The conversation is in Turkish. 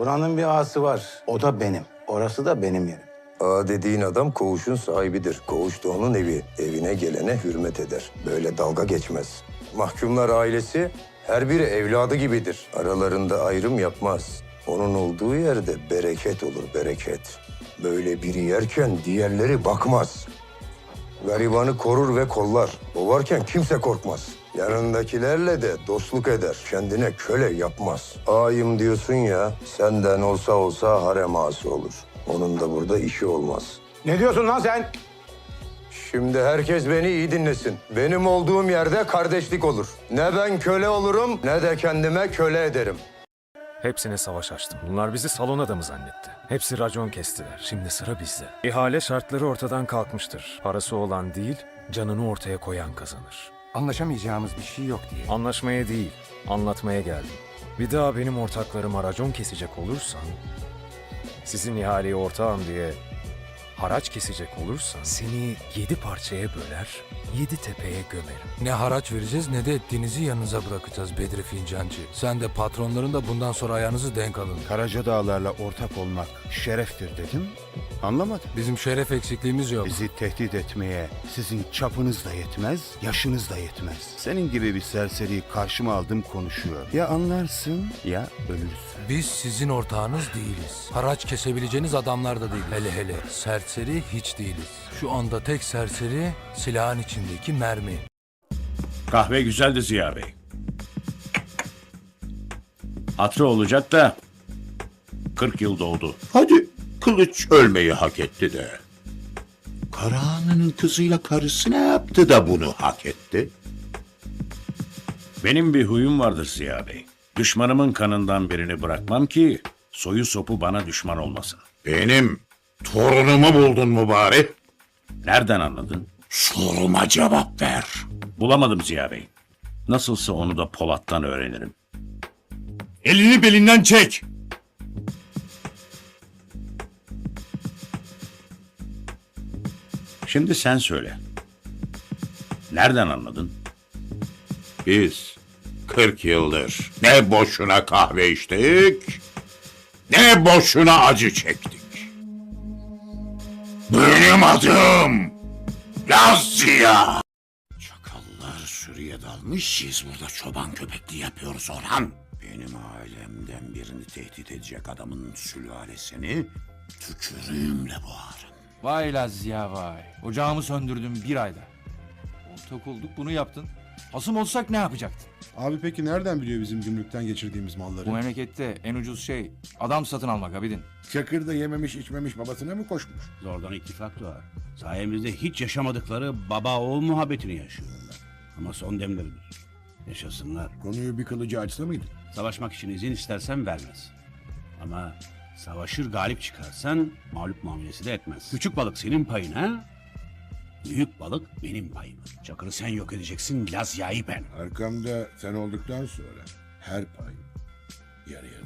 Buranın bir ağası var. O da benim. Orası da benim yerim. Ağa dediğin adam koğuşun sahibidir. Koğuş da onun evi. Evine gelene hürmet eder. Böyle dalga geçmez. Mahkumlar ailesi her biri evladı gibidir. Aralarında ayrım yapmaz. Onun olduğu yerde bereket olur bereket. Böyle biri yerken diğerleri bakmaz. Garibanı korur ve kollar. O varken kimse korkmaz. Yanındakilerle de dostluk eder. Kendine köle yapmaz. Ağayım diyorsun ya, senden olsa olsa harem ağası olur. Onun da burada işi olmaz. Ne diyorsun lan sen? Şimdi herkes beni iyi dinlesin. Benim olduğum yerde kardeşlik olur. Ne ben köle olurum ne de kendime köle ederim. Hepsine savaş açtım. Bunlar bizi salon adamı zannetti. Hepsi racon kestiler. Şimdi sıra bizde. İhale şartları ortadan kalkmıştır. Parası olan değil, canını ortaya koyan kazanır. Anlaşamayacağımız bir şey yok diye. Anlaşmaya değil, anlatmaya geldim. Bir daha benim ortaklarıma racon kesecek olursan, sizin ihaleyi ortağım diye haraç kesecek olursan, seni yedi parçaya böler, yedi tepeye gömerim. Ne haraç vereceğiz ne de ettiğinizi yanınıza bırakacağız Bedri Fincancı. Sen de patronların da bundan sonra ayağınızı denk alın. Karaca Dağlar'la ortak olmak şereftir dedim. Anlamadı. Bizim şeref eksikliğimiz yok. Bizi tehdit etmeye sizin çapınız da yetmez, yaşınız da yetmez. Senin gibi bir serseriyi karşıma aldım konuşuyor. Ya anlarsın ya ölürsün. Biz sizin ortağınız değiliz. Haraç kesebileceğiniz adamlar da değil. Hele hele serseri hiç değiliz. Şu anda tek serseri silahın içindeki mermi. Kahve güzeldi Ziya Bey. Hatırı olacak da 40 yıl doldu. Hadi kılıç ölmeyi hak etti de. Karahan'ın kızıyla karısı ne yaptı da bunu hak etti? Benim bir huyum vardır Ziya Bey. Düşmanımın kanından birini bırakmam ki soyu sopu bana düşman olmasın. Benim torunumu buldun mu bari? Nereden anladın? Soruma cevap ver. Bulamadım Ziya Bey. Nasılsa onu da Polat'tan öğrenirim. Elini belinden çek. Şimdi sen söyle. Nereden anladın? Biz 40 yıldır ne boşuna kahve içtik, ne boşuna acı çektik. Benim adım Laz Ziya. Çakallar sürüye dalmış, biz burada çoban köpekli yapıyoruz Orhan. Benim ailemden birini tehdit edecek adamın sülalesini tükürüğümle boğarım. Vay Laz ya vay. Ocağımı söndürdüm bir ayda. Ortak olduk bunu yaptın. Hasım olsak ne yapacaktın? Abi peki nereden biliyor bizim gümrükten geçirdiğimiz malları? Bu memlekette en ucuz şey adam satın almak abidin. Çakır'da yememiş içmemiş babasına mı koşmuş? Zordan ittifak doğar. Sayemizde hiç yaşamadıkları baba oğul muhabbetini yaşıyorlar. Ama son demleridir. Yaşasınlar. Konuyu bir kılıcı açsa mıydı? Savaşmak için izin istersen vermez. Ama savaşır galip çıkarsan mağlup muamelesi de etmez. Küçük balık senin payına, büyük balık benim payıma. Çakır'ı sen yok edeceksin, Lazya'yı ben. Arkamda sen olduktan sonra her pay yarı yarıya